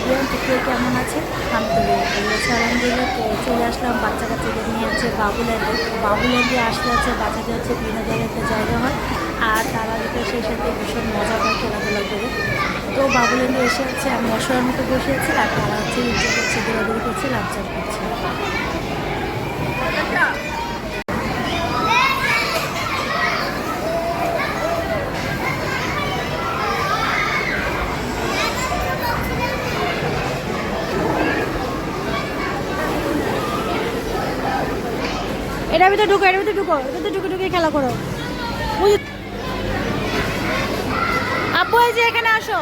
Everyone কে কেমন আছে? আমি তো আলহামদুলিল্লাহ। তো চলে আসলাম বাচ্চা কাচ্চাদের নিয়ে হচ্ছে বাবুল্যান্ডে বাবুল্যান্ডে আসলে হচ্ছে বাচ্চাদের হচ্ছে বিনোদনের একটা জায়গা হয়, আর তারা যেটা সেই সাথে ভীষণ মজা পায় খেলাধুলা করে। তো বাবুল্যান্ডে এসে হচ্ছে আমি অসহায় মতো বসে আছি, আর তারা হচ্ছে এনজয় করছে দৌড়াদৌড়ি করছে লাভচাপ করছে। এটার ভিতরে ঢুকো, এটা ভিতরে ঢুকো, এটা ঢুকে ঢুকে খেলা করো। আপু, এই যে এখানে আসো।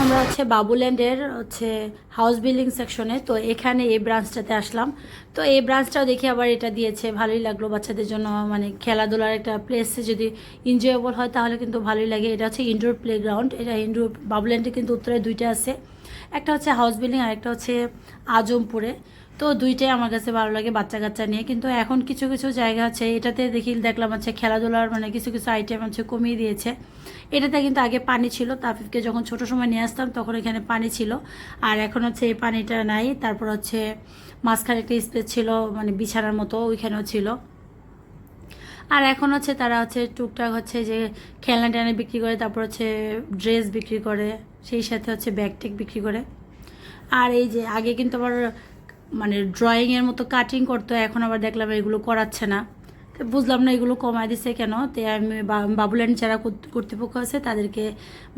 আমরা হচ্ছে বাবুল্যান্ডের হচ্ছে হাউস বিল্ডিং সেকশনে তো এখানে এই ব্রাঞ্চটাতে আসলাম। তো এই ব্রাঞ্চটাও দেখি আবার এটা দিয়েছে, ভালোই লাগল বাচ্চাদের জন্য মানে খেলাধুলার একটা প্লেসে যদি এনজয়েবল হয় তাহলে কিন্তু ভালোই লাগে। এটা হচ্ছে ইনডোর প্লেগ্রাউন্ড এটা ইনডোর বাবুল্যান্ডে কিন্তু উত্তরে দুইটা আছে। একটা হচ্ছে হাউস বিল্ডিং আর একটা হচ্ছে আজমপুরে। তো দুইটাই আমার কাছে ভালো লাগে বাচ্চা কাচ্চা নিয়ে। কিন্তু এখন কিছু কিছু জায়গা আছে, এটাতে দেখি, দেখলাম হচ্ছে খেলাধুলার মানে কিছু কিছু আইটেম হচ্ছে কমিয়ে দিয়েছে। এটাতে কিন্তু আগে পানি ছিল, তাফিফকে যখন ছোট সময় নিয়ে আসতাম তখন এখানে পানি ছিল। আর এখন হচ্ছে এই পানিটা নাই, তারপর হচ্ছে মাঝখানে একটা স্পেস ছিল মানে বিছানার মতো ওইখানেও ছিল। আর এখন হচ্ছে তারা হচ্ছে টুকটাক হচ্ছে যে খেলনা টেলনা বিক্রি করে, তারপর হচ্ছে ড্রেস বিক্রি করে। সেই সাথে হচ্ছে ব্যাগ টেক বিক্রি করে। আর এই যে আগে কিন্তু আবার মানে ড্রয়িংয়ের মতো কাটিং করতো, এখন আবার দেখলাম এগুলো করাচ্ছে না। তো বুঝলাম না এগুলো কমায় দিছে কেন? তো আমি বাবুল্যান্ড যারা কর্তৃপক্ষ আছে তাদেরকে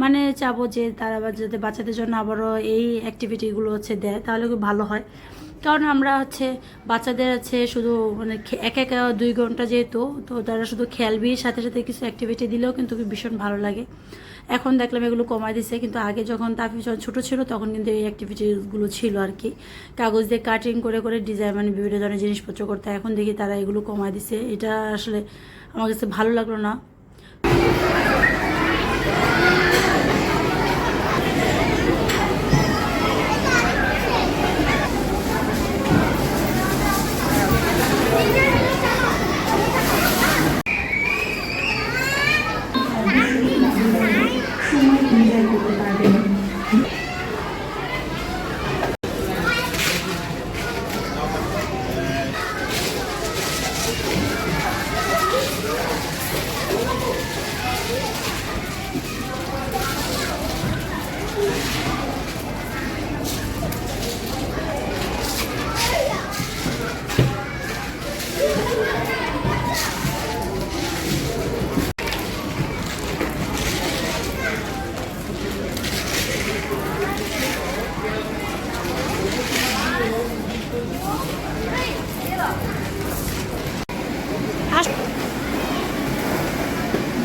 মানে চাবো যে তারা আবার যাতে বাচ্চাদের জন্য আবারও এই অ্যাক্টিভিটিগুলো হচ্ছে দেয়, তাহলে খুব ভালো হয়। কারণ আমরা হচ্ছে বাচ্চাদের হচ্ছে শুধু মানে এক এক দুই ঘণ্টা যেহেতু, তো তারা শুধু খেলবি সাথে সাথে কিছু অ্যাক্টিভিটি দিলেও কিন্তু ভীষণ ভালো লাগে। এখন দেখলাম এগুলো কমায় দিছে, কিন্তু আগে যখন তাফি যখন ছোটো ছিল, তখন কিন্তু এই অ্যাক্টিভিটিসগুলো ছিল আর কি। কাগজ দিয়ে কাটিং করে করে ডিজাইন মানে বিভিন্ন ধরনের জিনিসপত্র করতে। এখন দেখি তারা এগুলো কমায় দিছে। এটা আসলে আমার কাছে ভালো লাগল না।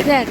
দেখ